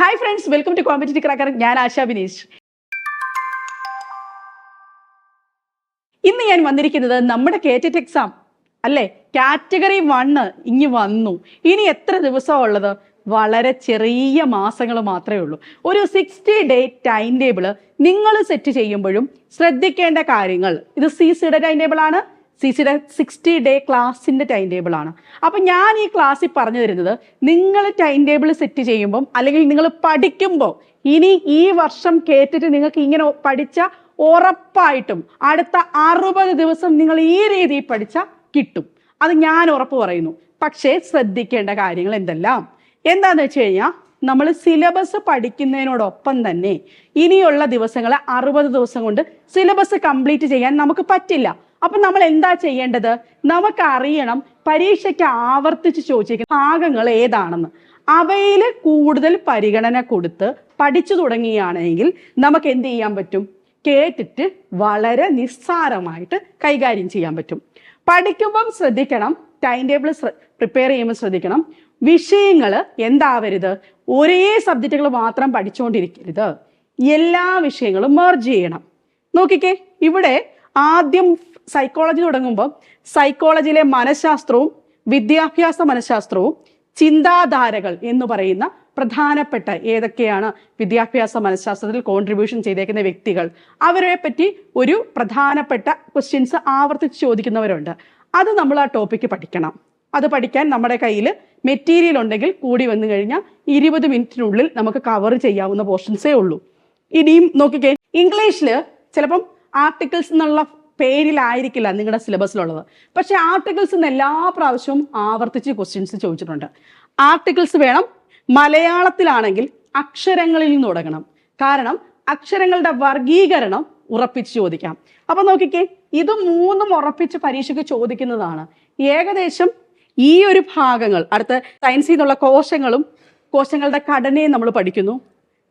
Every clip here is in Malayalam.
Hi friends welcome to competitive cracker ഞാൻ ആശാ ബിനീഷ് ഇന്ന് ഞാൻ വന്നിരിക്കുന്നത് നമ്മുടെ കേറ്ററ്റ് എക്സാം അല്ലേ? കാറ്റഗറി വണ്ണ് ഇങ്ങി വന്നു. ഇനി എത്ര ദിവസമാണ് ഉള്ളത്? വളരെ ചെറിയ മാസങ്ങൾ മാത്രമേ ഉള്ളൂ. ഒരു സിക്സ്റ്റി ഡേ ടൈം ടേബിൾ നിങ്ങൾ സെറ്റ് ചെയ്യുമ്പോഴും ശ്രദ്ധിക്കേണ്ട കാര്യങ്ങൾ. ഇത് സി സിയുടെ ടൈം ടേബിൾ ആണ്. സി സിയുടെ സിക്സ്റ്റി ഡേ ക്ലാസ്സിന്റെ ടൈം ടേബിൾ ആണ്. അപ്പം ഞാൻ ഈ ക്ലാസ്സിൽ പറഞ്ഞു തരുന്നത് നിങ്ങൾ ടൈം ടേബിൾ സെറ്റ് ചെയ്യുമ്പം അല്ലെങ്കിൽ നിങ്ങൾ പഠിക്കുമ്പോൾ ഇനി ഈ വർഷം കേട്ടിട്ട് നിങ്ങൾക്ക് ഇങ്ങനെ പഠിച്ച ഉറപ്പായിട്ടും അടുത്ത അറുപത് ദിവസം നിങ്ങൾ ഈ രീതിയിൽ പഠിച്ച കിട്ടും. അത് ഞാൻ ഉറപ്പ് പറയുന്നു. പക്ഷേ ശ്രദ്ധിക്കേണ്ട കാര്യങ്ങൾ എന്തെല്ലാം? എന്താണെന്ന് വെച്ച് കഴിഞ്ഞാൽ നമ്മൾ സിലബസ് പഠിക്കുന്നതിനോടൊപ്പം തന്നെ ഇനിയുള്ള ദിവസങ്ങളെ അറുപത് ദിവസം കൊണ്ട് സിലബസ് കംപ്ലീറ്റ് ചെയ്യാൻ നമുക്ക് പറ്റില്ല. അപ്പൊ നമ്മൾ എന്താ ചെയ്യേണ്ടത്? നമുക്ക് അറിയണം പരീക്ഷയ്ക്ക് ആവർത്തിച്ച് ചോദിച്ചിരിക്കുന്ന ഭാഗങ്ങൾ ഏതാണെന്ന്. അവയിൽ കൂടുതൽ പരിഗണന കൊടുത്ത് പഠിച്ചു തുടങ്ങുകയാണെങ്കിൽ നമുക്ക് എന്ത് ചെയ്യാൻ പറ്റും? കേട്ടിട്ട് വളരെ നിസ്സാരമായിട്ട് കൈകാര്യം ചെയ്യാൻ പറ്റും. പഠിക്കുമ്പം ശ്രദ്ധിക്കണം ടൈം ടേബിൾ പ്രിപ്പയർ ചെയ്യുമ്പോൾ ശ്രദ്ധിക്കണം. വിഷയങ്ങൾ എന്താവരുത്? ഒരേ സബ്ജക്റ്റുകൾ മാത്രം പഠിച്ചുകൊണ്ടിരിക്കരുത്. എല്ലാ വിഷയങ്ങളും മെർജ് ചെയ്യണം. നോക്കിക്കേ ഇവിടെ ആദ്യം സൈക്കോളജി തുടങ്ങുമ്പോൾ സൈക്കോളജിയിലെ മനഃശാസ്ത്രവും വിദ്യാഭ്യാസ മനഃശാസ്ത്രവും ചിന്താധാരകൾ എന്ന് പറയുന്ന പ്രധാനപ്പെട്ട ഏതൊക്കെയാണ് വിദ്യാഭ്യാസ മനഃശാസ്ത്രത്തിൽ കോൺട്രിബ്യൂഷൻ ചെയ്തേക്കുന്ന വ്യക്തികൾ. അവരെ പറ്റി ഒരു പ്രധാനപ്പെട്ട ക്വസ്റ്റ്യൻസ് ആവർത്തിച്ച് ചോദിക്കുന്നവരുണ്ട്. അത് നമ്മൾ ആ ടോപ്പിക്ക് പഠിക്കണം. അത് പഠിക്കാൻ നമ്മുടെ കയ്യിൽ മെറ്റീരിയൽ ഉണ്ടെങ്കിൽ കൂടി വന്നു കഴിഞ്ഞാൽ ഇരുപത് മിനിറ്റിനുള്ളിൽ നമുക്ക് കവർ ചെയ്യാവുന്ന പോർഷൻസേ ഉള്ളൂ. ഇനിയും നോക്കിക്കേ. ഇംഗ്ലീഷിൽ ചിലപ്പം ആർട്ടിക്കിൾസ് എന്നുള്ള പേരിലായിരിക്കില്ല നിങ്ങളുടെ സിലബസിലുള്ളത്. പക്ഷേ ആർട്ടിക്കിൾസ് നിന്ന് എല്ലാ പ്രാവശ്യവും ആവർത്തിച്ച് ക്വസ്റ്റ്യൻസ് ചോദിച്ചിട്ടുണ്ട്. ആർട്ടിക്കിൾസ് വേണം മലയാളത്തിലാണെങ്കിൽ അക്ഷരങ്ങളിൽ നിന്ന് തുടങ്ങണം. കാരണം അക്ഷരങ്ങളുടെ വർഗീകരണം ഉറപ്പിച്ച് ചോദിക്കാം. അപ്പൊ നോക്കിക്കേ ഇത് മൂന്നും ഉറപ്പിച്ച് പരീക്ഷയ്ക്ക് ചോദിക്കുന്നതാണ്. ഏകദേശം ഈ ഒരു ഭാഗങ്ങൾ അടുത്ത സയൻസിൽ നിന്നുള്ള കോശങ്ങളും കോശങ്ങളുടെ ഘടനയും നമ്മൾ പഠിക്കുന്നു.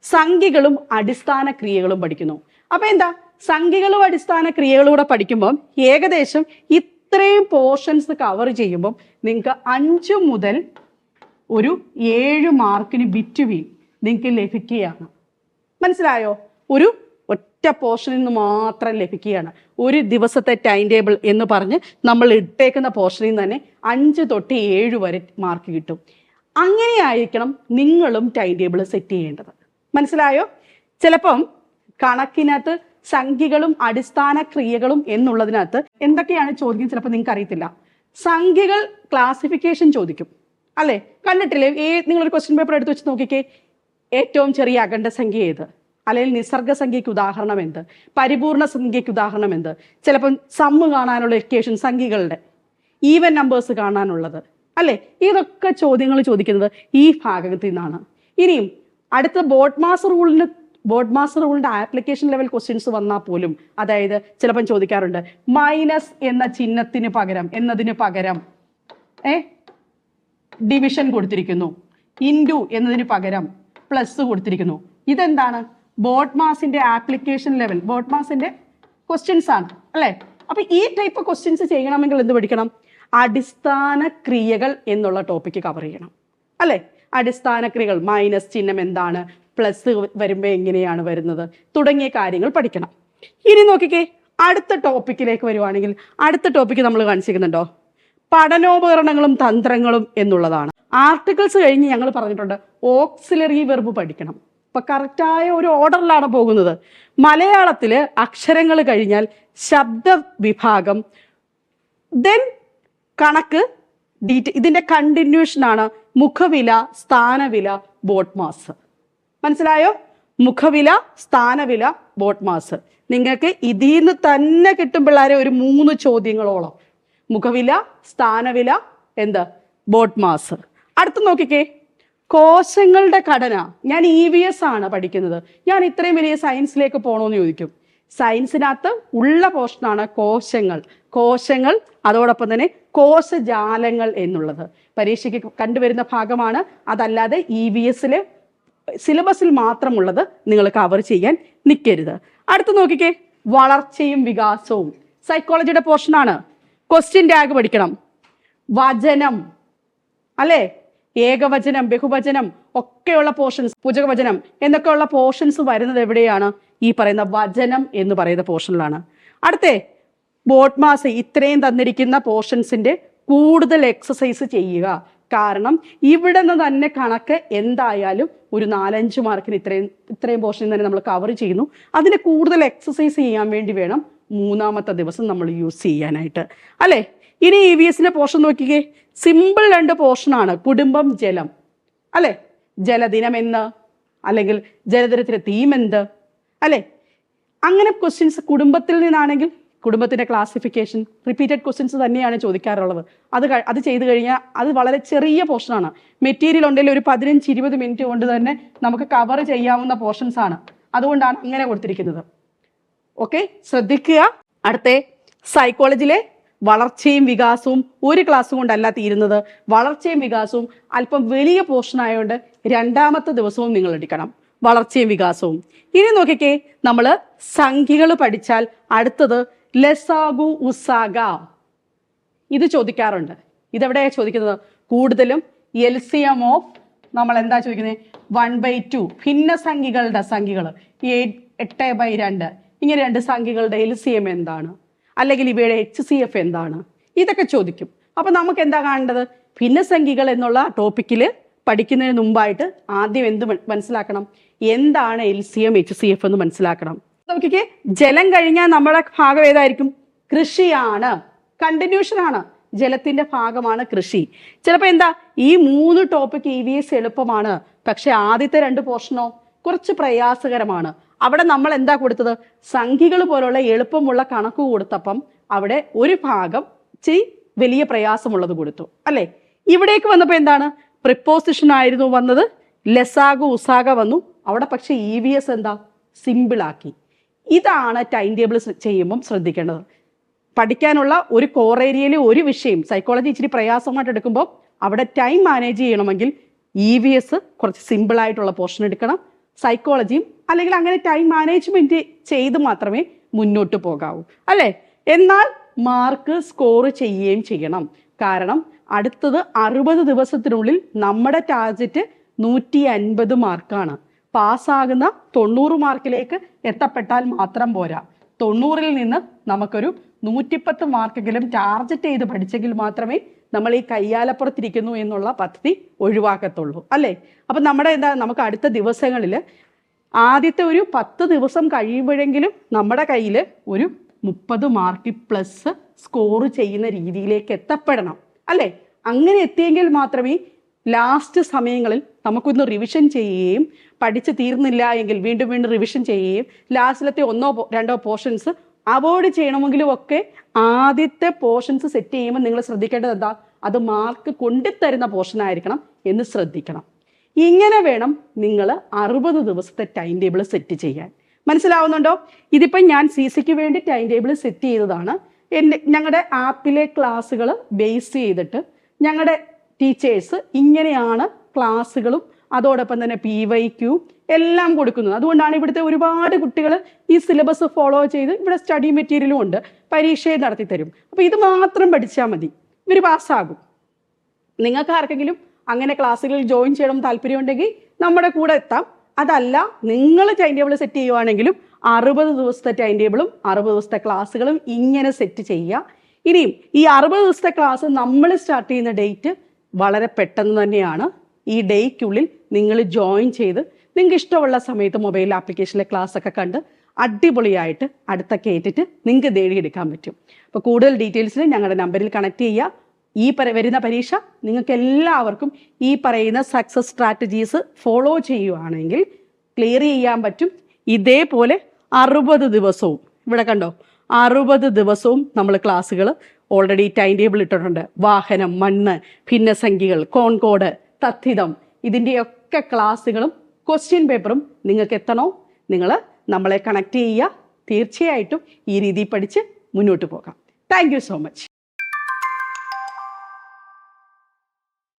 സംഖ്യകളും അടിസ്ഥാന ക്രിയകളും പഠിക്കുന്നു. അപ്പൊ എന്താ? സംഖ്യകളും അടിസ്ഥാന ക്രിയകളൂടെ കൂടെ പഠിക്കുമ്പോൾ ഏകദേശം ഇത്രയും പോർഷൻസ് കവർ ചെയ്യുമ്പം നിങ്ങൾക്ക് അഞ്ച് മുതൽ ഒരു ഏഴ് മാർക്കിന് ബിറ്റ്വീൻ നിങ്ങൾക്ക് ലഭിക്കുകയാണ്. മനസ്സിലായോ? ഒരു ഒറ്റ പോർഷനിൽ നിന്ന് മാത്രം ലഭിക്കുകയാണ്. ഒരു ദിവസത്തെ ടൈം ടേബിൾ എന്ന് പറഞ്ഞ് നമ്മൾ ഇട്ടേക്കുന്ന പോർഷനിൽ നിന്ന് തന്നെ അഞ്ച് തൊട്ട് ഏഴ് വരെ മാർക്ക് കിട്ടും. അങ്ങനെയായിരിക്കണം നിങ്ങളും ടൈം ടേബിൾ സെറ്റ് ചെയ്യേണ്ടത്. മനസ്സിലായോ? ചിലപ്പം കണക്കിനകത്ത് സംഖ്യകളും അടിസ്ഥാന ക്രിയകളും എന്നുള്ളതിനകത്ത് എന്തൊക്കെയാണ് ചോദിക്കുന്നത് ചിലപ്പോൾ നിങ്ങൾക്ക് അറിയത്തില്ല സംഖ്യകൾ ക്ലാസിഫിക്കേഷൻ ചോദിക്കും. അല്ലെ? കണ്ടിട്ടില്ലേ? ഏ നിങ്ങളൊരു ക്വസ്റ്റ്യൻ പേപ്പർ എടുത്ത് വെച്ച് നോക്കിക്കേ. ഏറ്റവും ചെറിയ അഖണ്ഡ സംഖ്യ ഏത്? അല്ലെങ്കിൽ നിസർഗ സംഖ്യയ്ക്ക് ഉദാഹരണം എന്ത്? പരിപൂർണ സംഖ്യയ്ക്ക് ഉദാഹരണം എന്ത്? ചിലപ്പം സമ്മ് കാണാനുള്ള എക്വേഷൻ സംഖ്യകളുടെ ഈവൻ നമ്പേഴ്സ് കാണാനുള്ളത്. അല്ലെ? ഇതൊക്കെ ചോദ്യങ്ങൾ ചോദിക്കുന്നത് ഈ ഭാഗത്തിൽ നിന്നാണ്. ഇനിയും അടുത്ത BODMAS റൂളിന് board master application level questions വന്നാൽ പോലും അതായത് ചിലപ്പം ചോദിക്കാറുണ്ട് മൈനസ് എന്ന ചിഹ്നത്തിന് പകരം എന്നതിന് പകരം ഏ? ഡിവിഷൻ കൊടുത്തിരിക്കുന്നു. ഇൻഡു എന്നതിന് പകരം പ്ലസ് കൊടുത്തിരിക്കുന്നു. ഇതെന്താണ്? ബോട്ട് മാസിന്റെ ആപ്ലിക്കേഷൻ ലെവൽ ബോട്ട് മാസിന്റെ ക്വസ്റ്റ്യൻസ് ആണ് അല്ലെ? അപ്പൊ ഈ ടൈപ്പ് ക്വസ്റ്റ്യൻസ് ചെയ്യണമെങ്കിൽ എന്ത് പഠിക്കണം? അടിസ്ഥാന ക്രിയകൾ എന്നുള്ള ടോപ്പിക്ക് കവർ ചെയ്യണം അല്ലെ? അടിസ്ഥാന ക്രിയകൾ മൈനസ് ചിഹ്നം എന്താണ്? പ്ലസ് വരുമ്പോൾ എങ്ങനെയാണ് വരുന്നത്? തുടങ്ങിയ കാര്യങ്ങൾ പഠിക്കണം. ഇനി നോക്കിക്കേ അടുത്ത ടോപ്പിക്കിലേക്ക് വരുവാണെങ്കിൽ അടുത്ത ടോപ്പിക്ക് നമ്മൾ കാണിച്ചിരിക്കുന്നുണ്ടോ? പഠനോപകരണങ്ങളും തന്ത്രങ്ങളും എന്നുള്ളതാണ്. ആർട്ടിക്കിൾസ് കഴിഞ്ഞ് ഞങ്ങൾ പറഞ്ഞിട്ടുണ്ട് ഓക്സിലറി വെർബ് പഠിക്കണം. ഇപ്പൊ കറക്റ്റായ ഒരു ഓർഡറിലാണ് പോകുന്നത്. മലയാളത്തിൽ അക്ഷരങ്ങൾ കഴിഞ്ഞാൽ ശബ്ദ വിഭാഗം ദെൻ കണക്ക് ഡീറ്റെ ഇതിന്റെ കണ്ടിന്യൂഷനാണ് മുഖവില സ്ഥാനവില ബോട്ട് മാസ് മനസ്സിലായോ? മുഖവില സ്ഥാനവില ബോട്ട് മാസ്. നിങ്ങൾക്ക് ഇതിൽ നിന്ന് തന്നെ കിട്ടും പിള്ളേരെ ഒരു മൂന്ന് ചോദ്യങ്ങളോളം. മുഖവില സ്ഥാനവില എന്ത്? BODMAS. അടുത്ത് നോക്കിക്കേ. കോശങ്ങളുടെ ഘടന. ഞാൻ ഇ വി എസ് ആണ് പഠിക്കുന്നത്. ഞാൻ ഇത്രയും വലിയ സയൻസിലേക്ക് പോകണമെന്ന് ചോദിക്കും. സയൻസിനകത്ത് ഉള്ള പോർഷനാണ് കോശങ്ങൾ. കോശങ്ങൾ അതോടൊപ്പം തന്നെ കോശജാലങ്ങൾ എന്നുള്ളത്. പരീക്ഷയ്ക്ക് കണ്ടുവരുന്ന ഭാഗമാണ്. അതല്ലാതെ ഇ വി എസിലെ സിലബസിൽ മാത്രമുള്ളത് നിങ്ങൾ കവർ ചെയ്യാൻ നിൽക്കരുത് അടുത്ത് നോക്കിക്കേ. വളർച്ചയും വികാസവും. സൈക്കോളജിയുടെ പോർഷനാണ് ക്വസ്റ്റ്യൻ ടാഗ് പഠിക്കണം. വചനം. അല്ലേ? ഏകവചനം ബഹുവചനം ഒക്കെയുള്ള പോർഷൻസ് പൂജകവചനം എന്നൊക്കെയുള്ള പോർഷൻസ് വരുന്നത് എവിടെയാണ്? ഈ പറയുന്ന വചനം എന്ന് പറയുന്ന പോർഷനിലാണ് അടുത്തേ ബോട്ട് മാസ് ഇത്രയും തന്നിരിക്കുന്ന പോർഷൻസിന്റെ കൂടുതൽ എക്സസൈസ് ചെയ്യുക. കാരണം ഇവിടെ നിന്ന് തന്നെ കണക്ക് എന്തായാലും ഒരു നാലഞ്ച് മാർക്കിന് ഇത്രയും ഇത്രയും പോർഷൻ തന്നെ നമ്മൾ കവർ ചെയ്യുന്നു. അതിന് കൂടുതൽ എക്സസൈസ് ചെയ്യാൻ വേണ്ടി വേണം മൂന്നാമത്തെ ദിവസം നമ്മൾ യൂസ് ചെയ്യാനായിട്ട്. അല്ലേ? ഇനി ഇ വി എസിന്റെ പോർഷൻ നോക്കിക്കേ. സിമ്പിൾ രണ്ട് പോർഷനാണ് കുടുംബം ജലം. അല്ലേ? ജലദിനം എന്ന്? അല്ലെങ്കിൽ ജലദിനത്തിന്റെ തീം എന്ത്? അല്ലേ? അങ്ങനെ ക്വസ്റ്റ്യൻസ് കുടുംബത്തിൽ നിന്നാണെങ്കിൽ കുടുംബത്തിന്റെ ക്ലാസിഫിക്കേഷൻ റിപ്പീറ്റഡ് ക്വസ്റ്റ്യൻസ് തന്നെയാണ് ചോദിക്കാറുള്ളത്. അത് അത് ചെയ്തു കഴിഞ്ഞാൽ അത് വളരെ ചെറിയ പോർഷനാണ് മെറ്റീരിയൽ ഉണ്ടെങ്കിൽ ഒരു പതിനഞ്ച് ഇരുപത് മിനിറ്റ് കൊണ്ട് തന്നെ നമുക്ക് കവർ ചെയ്യാവുന്ന പോർഷൻസ് ആണ്. അതുകൊണ്ടാണ് ഇങ്ങനെ കൊടുത്തിരിക്കുന്നത്. ഓക്കെ ശ്രദ്ധിക്കുക. അടുത്ത സൈക്കോളജിയിലെ വളർച്ചയും വികാസവും ഒരു ക്ലാസ് കൊണ്ടല്ല തീരുന്നത്. വളർച്ചയും വികാസവും അല്പം വലിയ പോർഷൻ ആയതുകൊണ്ട് രണ്ടാമത്തെ ദിവസവും നിങ്ങൾ എടുക്കണം. വളർച്ചയും വികാസവും. ഇനി നോക്കിക്കേ നമ്മൾ സംഖ്യകൾ പഠിച്ചാൽ അടുത്തത് ലസാഗു ഉസാഗ. ഇത് ചോദിക്കാറുണ്ട്. ഇതെവിടെയാണ് ചോദിക്കുന്നത്? കൂടുതലും എൽ സി എം ഓഫ് നമ്മൾ എന്താ ചോദിക്കുന്നത് വൺ ബൈ ടു. ഭിന്നസംഖ്യകളുടെ സംഖ്യകൾ എട്ട് ബൈ രണ്ട്. ഇങ്ങനെ രണ്ട് സംഖ്യകളുടെ എൽ സി എം എന്താണ്? അല്ലെങ്കിൽ ഇവയുടെ എച്ച് സി എഫ് എന്താണ്? ഇതൊക്കെ ചോദിക്കും. അപ്പൊ നമുക്ക് എന്താ കാണേണ്ടത്? ഭിന്നസംഖ്യകൾ എന്നുള്ള ടോപ്പിക്കിൽ പഠിക്കുന്നതിന് മുമ്പായിട്ട് ആദ്യം എന്ത് മനസ്സിലാക്കണം? എന്താണ് L C M H C F എന്ന് മനസ്സിലാക്കണം. നോക്കിക്കേ. ജലം കഴിഞ്ഞാൽ നമ്മുടെ ഭാഗം ഏതായിരിക്കും? കൃഷിയാണ്. കണ്ടിന്യൂഷൻ ആണ്. ജലത്തിന്റെ ഭാഗമാണ് കൃഷി. ചിലപ്പോൾ എന്താ? ഈ മൂന്ന് ടോപ്പിക് ഇ വി എസ് എളുപ്പമാണ്. പക്ഷെ ആദ്യത്തെ രണ്ട് പോർഷനോ കുറച്ച് പ്രയാസകരമാണ്. അവിടെ നമ്മൾ എന്താ കൊടുത്തത്? സംഖ്യകൾ പോലുള്ള എളുപ്പമുള്ള കണക്ക് കൊടുത്തപ്പം അവിടെ ഒരു ഭാഗം ചെ വലിയ പ്രയാസമുള്ളത് കൊടുത്തു. അല്ലേ? ഇവിടേക്ക് വന്നപ്പോൾ എന്താണ്? പ്രിപ്പോസിഷൻ ആയിരുന്നു വന്നത്. ലെസാഗ ഉസാഗ വന്നു. അവിടെ പക്ഷെ ഇ വി എസ് എന്താ? സിമ്പിൾ ആക്കി. ഇതാണ് ടൈം ടേബിൾ ചെയ്യുമ്പം ശ്രദ്ധിക്കേണ്ടത്. പഠിക്കാനുള്ള ഒരു കോർ ഏരിയയിലെ ഒരു വിഷയം സൈക്കോളജി ഇച്ചിരി പ്രയാസമായിട്ട് എടുക്കുമ്പോൾ അവിടെ ടൈം മാനേജ് ചെയ്യണമെങ്കിൽ ഇ വി എസ് കുറച്ച് സിമ്പിളായിട്ടുള്ള പോർഷൻ എടുക്കണം. സൈക്കോളജിയും അല്ലെങ്കിൽ അങ്ങനെ ടൈം മാനേജ്മെന്റ് ചെയ്ത് മാത്രമേ മുന്നോട്ട് പോകാവൂ. അല്ലേ? എന്നാൽ മാർക്ക് സ്കോർ ചെയ്യുകയും ചെയ്യണം. കാരണം അടുത്തത് അറുപത് ദിവസത്തിനുള്ളിൽ നമ്മുടെ ടാർജറ്റ് നൂറ്റി അൻപത് മാർക്കാണ് പാസ്സാകുന്ന തൊണ്ണൂറ് മാർക്കിലേക്ക് എത്തപ്പെട്ടാൽ മാത്രം പോരാ. തൊണ്ണൂറിൽ നിന്ന് നമുക്കൊരു നൂറ്റിപ്പത്ത് മാർക്കെങ്കിലും ടാർജറ്റ് ചെയ്ത് പഠിച്ചെങ്കിൽ മാത്രമേ നമ്മൾ ഈ കയ്യാലപ്പുറത്തിരിക്കുന്നു എന്നുള്ള പദ്ധതി ഒഴിവാക്കത്തുള്ളൂ അല്ലേ? അപ്പം നമ്മുടെ എന്താ നമുക്ക് അടുത്ത ദിവസങ്ങളിൽ ആദ്യത്തെ ഒരു പത്ത് ദിവസം കഴിയുമ്പോഴെങ്കിലും നമ്മുടെ കയ്യിൽ ഒരു മുപ്പത് മാർക്ക് പ്ലസ് സ്കോർ ചെയ്യുന്ന രീതിയിലേക്ക് എത്തപ്പെടണം അല്ലേ? അങ്ങനെ എത്തിയെങ്കിൽ മാത്രമേ ലാസ്റ്റ് സമയങ്ങളിൽ നമുക്കൊന്ന് റിവിഷൻ ചെയ്യുകയും പഠിച്ച് തീർന്നില്ല എങ്കിൽ വീണ്ടും വീണ്ടും റിവിഷൻ ചെയ്യുകയും ലാസ്റ്റിലത്തെ ഒന്നോ രണ്ടോ പോർഷൻസ് അവോയ്ഡ് ചെയ്യണമെങ്കിലും ഒക്കെ ആദ്യത്തെ പോർഷൻസ് സെറ്റ് ചെയ്യുമ്പോൾ നിങ്ങൾ ശ്രദ്ധിക്കേണ്ടത് എന്താ? അത് മാർക്ക് കൊണ്ടുത്തരുന്ന പോർഷൻ ആയിരിക്കണം എന്ന് ശ്രദ്ധിക്കണം. ഇങ്ങനെ വേണം നിങ്ങൾ അറുപത് ദിവസത്തെ ടൈം ടേബിൾ സെറ്റ് ചെയ്യാൻ. മനസ്സിലാവുന്നുണ്ടോ? ഇതിപ്പം ഞാൻ സി സിക്ക് വേണ്ടി ടൈം ടേബിൾ സെറ്റ് ചെയ്തതാണ്. എന്റെ ഞങ്ങളുടെ ആപ്പിലെ ക്ലാസ്സുകൾ ബേസ് ചെയ്തിട്ട് ഞങ്ങളുടെ ടീച്ചേഴ്സ് ഇങ്ങനെയാണ് ക്ലാസ്സുകളും അതോടൊപ്പം തന്നെ പി വൈ ക്യൂ എല്ലാം കൊടുക്കുന്നത്. അതുകൊണ്ടാണ് ഇവിടുത്തെ ഒരുപാട് കുട്ടികൾ ഈ സിലബസ് ഫോളോ ചെയ്ത് ഇവിടെ സ്റ്റഡി മെറ്റീരിയലും ഉണ്ട്. പരീക്ഷയെ നടത്തി തരും അപ്പോൾ ഇത് മാത്രം പഠിച്ചാൽ മതി. ഇവർ പാസ്സാകും. നിങ്ങൾക്ക് ആർക്കെങ്കിലും അങ്ങനെ ക്ലാസ്സുകളിൽ ജോയിൻ ചെയ്യണം താല്പര്യമുണ്ടെങ്കിൽ നമ്മുടെ കൂടെ എത്താം. അതല്ല നിങ്ങൾ ടൈം ടേബിൾ സെറ്റ് ചെയ്യുവാണെങ്കിലും അറുപത് ദിവസത്തെ ടൈം ടേബിളും അറുപത് ദിവസത്തെ ക്ലാസ്സുകളും ഇങ്ങനെ സെറ്റ് ചെയ്യുക. ഇനിയും ഈ അറുപത് ദിവസത്തെ ക്ലാസ് നമ്മൾ സ്റ്റാർട്ട് ചെയ്യുന്ന ഡേറ്റ് വളരെ പെട്ടെന്ന് തന്നെയാണ് ഈ ഡേയ്ക്കുള്ളിൽ നിങ്ങൾ ജോയിൻ ചെയ്ത് നിങ്ങൾക്ക് ഇഷ്ടമുള്ള സമയത്ത് മൊബൈൽ ആപ്ലിക്കേഷനിലെ ക്ലാസ് ഒക്കെ കണ്ട് അടിപൊളിയായിട്ട് അടുത്ത കേട്ടിട്ട് നിങ്ങൾക്ക് നേടിയെടുക്കാൻ പറ്റും. അപ്പോൾ കൂടുതൽ ഡീറ്റെയിൽസിന് ഞങ്ങളുടെ നമ്പറിൽ കണക്ട് ചെയ്യുക. ഈ പര വരുന്ന പരീക്ഷ നിങ്ങൾക്ക് എല്ലാവർക്കും ഈ പറയുന്ന സക്സസ് സ്ട്രാറ്റജീസ് ഫോളോ ചെയ്യുവാണെങ്കിൽ ക്ലിയർ ചെയ്യാൻ പറ്റും. ഇതേപോലെ അറുപത് ദിവസവും ഇവിടെ കണ്ടോ? അറുപത് ദിവസവും നമ്മൾ ക്ലാസ്സുകൾ ഓൾറെഡി ടൈം ടേബിൾ ഇട്ടിട്ടുണ്ട്. വാഹനം മണ്ണ് ഭിന്നസംഖ്യകൾ കോൺകോഡ് തത്തിതം. ഇതിന്റെയൊക്കെ ക്ലാസ്സുകളും ക്വസ്റ്റ്യൻ പേപ്പറും നിങ്ങൾക്ക് എത്തണോ? നിങ്ങൾ നമ്മളെ കണക്ട് ചെയ്യുക. തീർച്ചയായിട്ടും ഈ രീതിയിൽ പഠിച്ച് മുന്നോട്ട് പോകാം. Thank so much